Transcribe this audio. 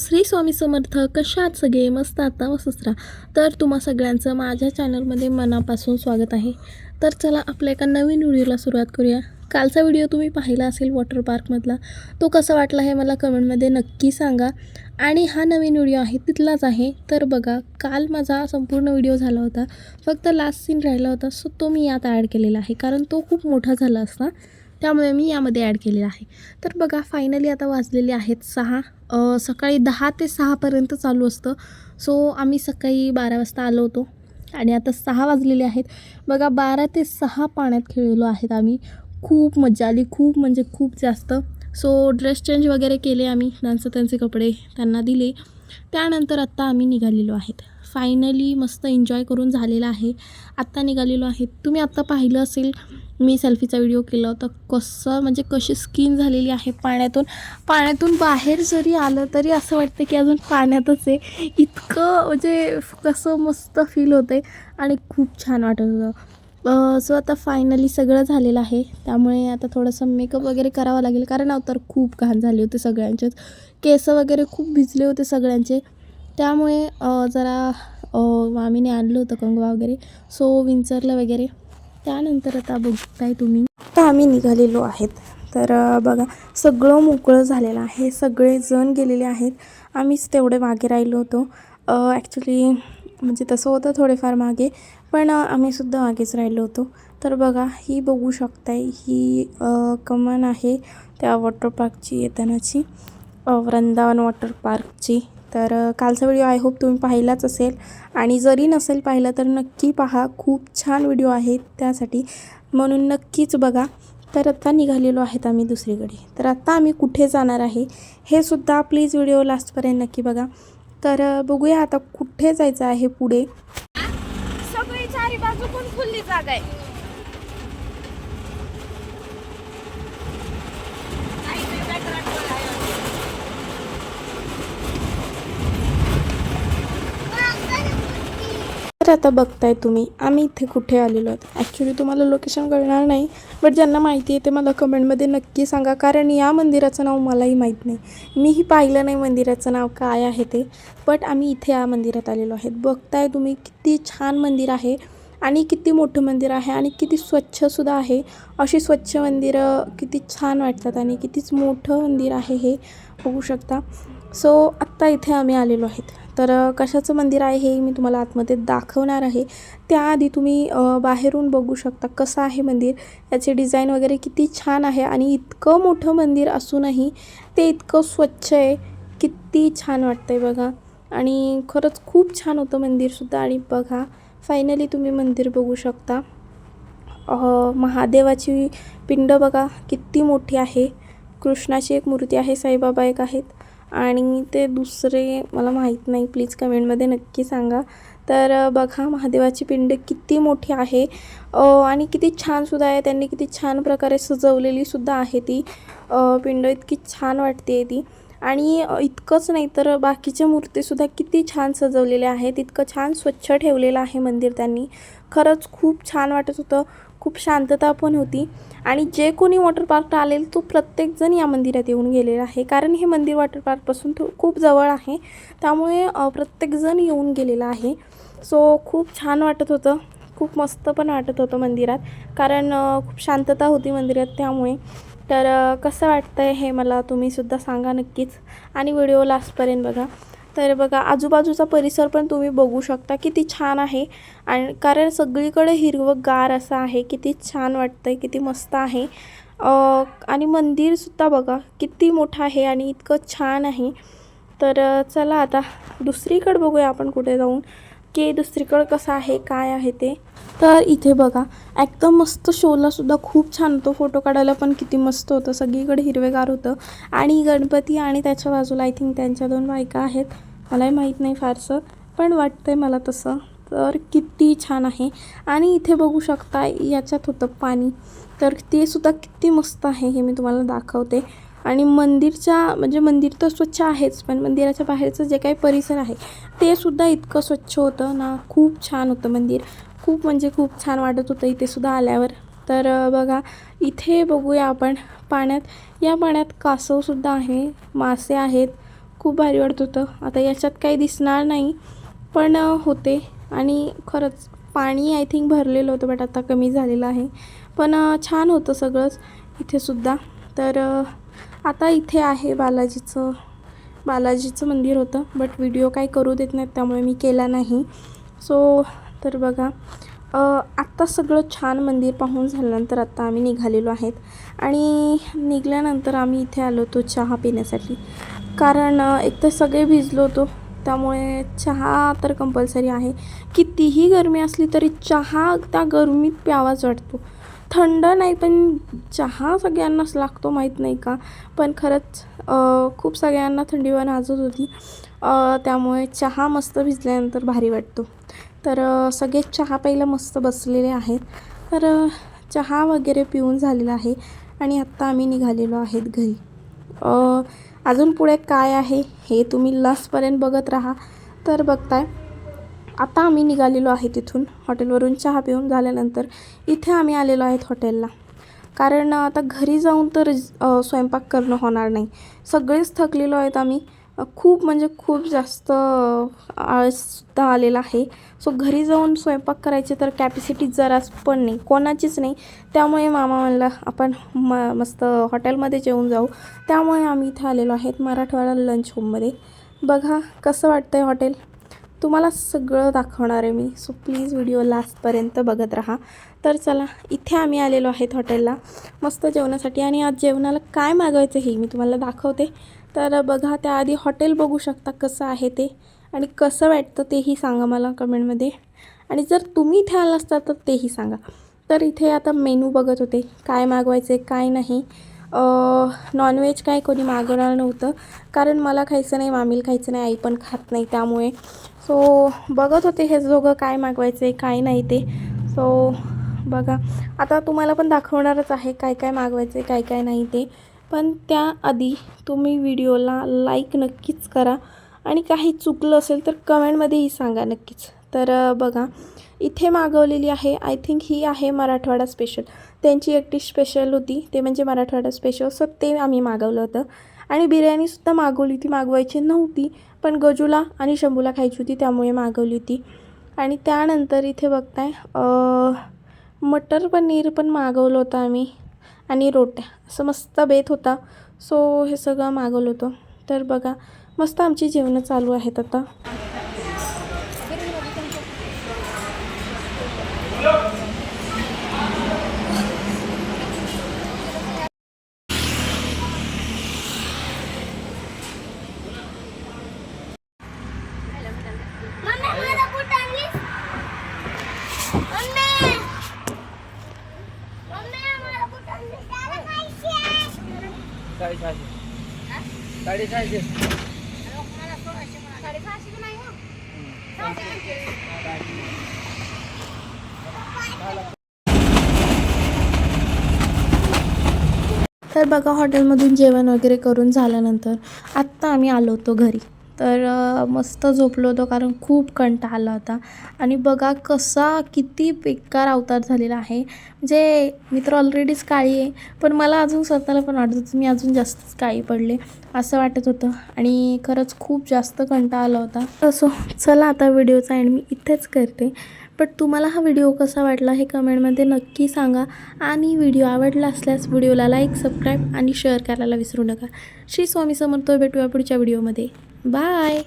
श्री स्वामी समर्थ कशात सगळे मस्त आता मस्त तर तुम्हा सगळ्यांचं माझ्या चॅनलमध्ये मनापासून स्वागत आहे. तर चला आपल्या एका नवीन व्हिडिओला सुरुवात करूया. कालचा व्हिडिओ तुम्ही पाहिला असेल वॉटर पार्कमधला तो कसा वाटला हे मला कमेंटमध्ये नक्की सांगा. आणि हा नवीन व्हिडिओ आहे तिथलाच आहे. तर बघा काल माझा संपूर्ण व्हिडिओ झाला होता. फक्त लास्ट सीन राहिला होता सो तो मी यात ॲड केलेला आहे. कारण तो खूप मोठा झाला असता. त्यामुळे मी यामध्ये ॲड केलेलं आहे. तर बघा फायनली आता वाजलेले आहेत सहा. सकाळी दहा ते सहापर्यंत चालू असतं. सो आम्ही सकाळी बारा वाजता आलो होतो. आणि आता सहा वाजलेले आहेत. बघा बारा ते सहा पाण्यात खेळलो आहेत आम्ही. खूप मजा आली. खूप म्हणजे खूप जास्त. सो ड्रेस चेंज वगैरे केले आम्ही. त्यांचं त्यांचे कपडे त्यांना दिले. त्यानंतर आत्ता आम्ही निघालेलो आहेत. फायनली मस्त एन्जॉय करून झालेला आहे. आत्ता निघालेलो आहे. तुम्ही आत्ता पाहिलं असेल मी सेल्फीचा व्हिडिओ केला होता. कसं म्हणजे कशी स्किन झालेली आहे पाण्यातून. पाण्यातून बाहेर जरी आलं तरी असं वाटतं की अजून पाण्यातच आहे. इतकं म्हणजे कसं मस्त फील होतं आहे आणि खूप छान वाटत होतं. सो आता फायनली सगळं झालेलं आहे. त्यामुळे आता थोडंसं मेकअप वगैरे करावं लागेल. कारण अवतार खूप घाण झाले होते सगळ्यांचेच. केस वगैरे खूप भिजले होते सगळ्यांचे. त्यामुळे जरा मामीने आणलं होतं कंगवा वगैरे. सो विंचरलं वगैरे. त्यानंतर आता बघताय तुम्ही. तर आम्ही निघालेलो आहेत. तर बघा सगळं मोकळं झालेलं आहे. सगळे जण गेलेले आहेत. आम्हीच तेवढे मागे राहिलो होतो. ॲक्च्युली म्हणजे तसं होतं थोडेफार मागे. पण आम्हीसुद्धा मागेच राहिलो होतो. तर बघा ही बघू शकताय. ही कमन कमान आहे त्या वॉटर पार्कची येतानाची. वृंदावन वॉटर पार्कची. तर कालचा व्हिडिओ आय होप तुम्ही पाहिलाच असेल. आणि जरी नसेल पाहिलं तर नक्की पहा. खूप छान व्हिडिओ आहे त्यासाठी. म्हणून नक्कीच बघा. तर आत्ता निघालेलो आहेत आम्ही दुसरीकडे. तर आत्ता आम्ही कुठे जाणार आहे हे सुद्धा प्लीज व्हिडिओ लास्टपर्यंत नक्की बघा. तर बघूया आता कुठे जायचं आहे पुढे. सगळी चारी बाजू पण खुल्ली जागा आहे? तर आता बघताय तुम्ही. आम्ही इथे कुठे आलेलो आहोत? ॲक्च्युली तुम्हाला लोकेशन कळणार नाही बट ज्यांना माहिती आहे ते मला कमेंटमध्ये नक्की सांगा कारण या मंदिराचं नाव मलाही माहीत नाही. मीही पाहिलं नाही मंदिराचं नाव काय आहे ते. बट आम्ही इथे या मंदिरात आलेलो आहेत. बघताय तुम्ही किती छान मंदिर आहे आणि किती मोठं मंदिर आहे आणि किती स्वच्छसुद्धा आहे. अशी स्वच्छ मंदिरं किती छान वाटतात आणि कितीच मोठं मंदिर आहे हे बघू शकता. सो आत्ता इथे आम्ही आलेलो आहेत. तर कशाचं मंदिर आहे हे मी तुम्हाला आतमध्ये दाखवणार आहे. त्याआधी तुम्ही बाहेरून बघू शकता कसं आहे मंदिर. याचे डिझाईन वगैरे किती छान आहे आणि इतकं मोठं मंदिर असूनही ते इतकं स्वच्छ आहे. किती छान वाटतं आहे बघा. आणि खरंच खूप छान होतं मंदिरसुद्धा आणि बघा फायनली तुम्ही मंदिर बघू शकता. महादेवाची पिंड बघा किती मोठी आहे. कृष्णाची एक मूर्ती आहे साईबाबा एक आहेत. आणि ते दुसरे मला माहीत नाही. प्लीज कमेंटमध्ये नक्की सांगा. तर बघा महादेवाची पिंड किती मोठी आहे. आणि किती छानसुद्धा आहे. त्यांनी किती छान प्रकारे सजवलेली सुद्धा आहे ती. पिंड इतकी छान वाटते ती. आणि इतकंच नाही तर बाकीच्या मूर्तीसुद्धा किती छान सजवलेल्या आहेत. इतकं छान स्वच्छ ठेवलेलं आहे मंदिर त्यांनी. खरंच खूप छान वाटत होतं. खूप शांतता पण होती. आणि जे कोणी वॉटर पार्कला आलेल तो प्रत्येकजण या मंदिरात येऊन गेलेला आहे. कारण हे मंदिर वॉटर पार्कपासून थो खूप जवळ आहे. त्यामुळे प्रत्येकजण येऊन गेलेला आहे. सो खूप छान वाटत होतं. खूप मस्त पण वाटत होतं मंदिरात. कारण खूप शांतता होती मंदिरात त्यामुळे. तर कसं वाटतं आहे हे मला तुम्हीसुद्धा सांगा नक्कीच. आणि व्हिडिओ लास्टपर्यंत बघा. तर बघा आजूबाजूचा परिसर पण तुम्ही बघू शकता. किती छान आहे. आणि कारण सगळीकडे हिरवंगार असं आहे. किती छान वाटतं आहे किती मस्त आहे. आणि मंदिरसुद्धा बघा किती मोठं आहे आणि इतकं छान आहे. तर चला आता दुसरीकडे बघूया आपण कुठे जाऊन. की दुसरीकडं कसं आहे काय आहे ते. तर इथे बघा एकदम मस्त शोलासुद्धा खूप छान होतो. फोटो काढायला पण किती मस्त होतं. सगळीकडे हिरवेगार होतं. आणि गणपती आणि त्याच्या बाजूला आय थिंक त्यांच्या दोन बायका आहेत. मलाही माहीत नाही फारसं पण वाटतं आहे मला तसं. तर किती छान आहे. आणि इथे बघू शकता याच्यात होतं पाणी. तर ते सुद्धा किती मस्त आहे हे मी तुम्हाला दाखवते. आणि मंदिरच्या म्हणजे मंदिर तर स्वच्छ आहेच पण मंदिराच्या बाहेरचं जे काही परिसर आहे ते सुद्धा इतकं स्वच्छ होतं ना. खूप छान होतं मंदिर. खूप म्हणजे खूप छान वाटत होतं इथे सुद्धा आल्यावर. तर बघा इथे बघूया आपण पाण्यात. या पाण्यात कासवसुद्धा आहे मासे आहेत. खूप भारी वाटत होतं. आता याच्यात काही दिसणार नाही पण होते. आणि खरंच पाणी आय थिंक भरलेलं होतं बट आता कमी झालेलं आहे. पण छान होतं सगळंच इथे सुद्धा. तर आता इथे आहे बालाजीचं बालाजीचं मंदिर होतं बट व्हिडिओ काही करू देत नाहीत त्यामुळे मी केला नाही. सो तर बघा आत्ता सगळं छान मंदिर पाहून झाल्यानंतर आत्ता आम्ही निघालेलो आहेत. आणि निघाल्यानंतर आम्ही इथे आलो होतो चहा पिण्यासाठी. कारण एक तर सगळे भिजलो होतो त्यामुळे चहा तर कंपल्सरी आहे. कितीही गरमी असली तरी चहा त्या गरमीत प्यावाच वाटतो. थंड नाही पण चहा सगळ्यांनाच लागतो माहीत नाही का? पण खरंच खूप सगळ्यांना थंडी पण आजत होती त्यामुळे चहा मस्त भिजल्यानंतर भारी वाटतो. तर सगळे चहा पहिला मस्त बसलेले आहेत. तर चहा वगैरे पिऊन झालेला आहे आणि आत्ता आम्ही निघालेलो आहेत घरी. अजून पुढे काय आहे हे तुम्ही लास्टपर्यंत बघत राहा. तर बघताय आता आम्ही निघालेलो आहे तिथून. हॉटेलवरून चहा पिऊन झाल्यानंतर इथे आम्ही आलेलो आहेत हॉटेलला. कारण आता घरी जाऊन तर स्वयंपाक करणं होणार नाही. सगळेच थकलेलो आहेत आम्ही. खूप म्हणजे खूप जास्त आळससुद्धा आलेला आहे. सो घरी जाऊन स्वयंपाक करायची तर कॅपॅसिटी जराच पण नाही कोणाचीच नाही. त्यामुळे मामा म्हणला आपण म मस्त हॉटेलमध्ये जेवून जाऊ. त्यामुळे आम्ही इथे आलेलो आहेत मराठवाडा लंच होममध्ये बघा कसं वाटतं आहे हॉटेल? तुम्हाला सगळं दाखवणार आहे मी. सो प्लीज व्हिडिओ लास्टपर्यंत बघत राहा. तर चला इथे आम्ही आलेलो आहेत हॉटेलला. मस्त जेवणासाठी आणि आज जेवणाला काय मागवायचं हे मी तुम्हाला दाखवते. तर बघा त्याआधी हॉटेल बघू शकता कसं आहे ते आणि कसं वाटतं तेही सांगा मला कमेंटमध्ये. आणि जर तुम्ही इथे आला असता तर तेही सांगा. तर इथे आता मेनू बघत होते काय मागवायचं आहे काय नाही. नॉनव्हेज काय कोणी मागवणार नव्हतं कारण मला खायचं नाही मामील खायचं नाही आई पण खात नाही त्यामुळे. सो बघत होते हे दोघं काय मागवायचं आहे काय नाही ते. सो बघा. आता तुम्हाला पण दाखवणारच आहे काय काय मागवायचं आहे काय काय नाही ते. पण त्याआधी तुम्ही व्हिडिओला लाईक नक्कीच करा. आणि काही चुकलं असेल तर कमेंटमध्येही सांगा नक्कीच. तर बघा इथे मागवलेली आहे आय थिंक ही आहे मराठवाडा स्पेशल त्यांची एक डिश स्पेशल होती ते म्हणजे मराठवाडा स्पेशल सो ते आम्ही मागवलं होतं. आणि बिर्याणीसुद्धा मागवली ती मागवायची नव्हती पण गजूला आणि शंभूला खायची होती त्यामुळे मागवली होती. आणि त्यानंतर इथे बघताय मटर पनीर पण मागवलं होतं आम्ही. आणि रोट्या असं मस्त बेत होता. सो हे सगळं मागवलं होतं. तर बघा मस्त आमची जेवणं चालू आहेत आता मम्मी मला कुठं आणलीस? मम्मी! मम्मी, मला कुठं आणलीस? त्याला खायची आहे. साडेसहाशे. साडेसहाशे. साडेसहाशे नाही हो. तर बघा हॉटेलमधून जेवण वगैरे करून झाल्यानंतर आत्ता आम्ही आलो होतो घरी. तर मस्त झोपलो होतो कारण खूप कंटाळा आला होता. आणि बघा कसा किती बेकार अवतार झालेला आहे. म्हणजे मी तर ऑलरेडीच काळी आहे पण मला अजून स्वतःला पण वाटत होतं मी अजून जास्तच काळी पडले असं वाटत होतं. आणि खरंच खूप जास्त कंटाळा आला होता. असो चला आता व्हिडिओचा एंड मी इथेच करते. बट तुम्हाला हा व्हिडिओ कसा वाटला हे कमेंटमध्ये नक्की सांगा. आणि व्हिडिओ आवडला असल्यास व्हिडिओला लाईक सबस्क्राईब आणि शेअर करायला विसरू नका. श्री स्वामी समर्थ भेटूया पुढच्या व्हिडिओमध्ये. Bye.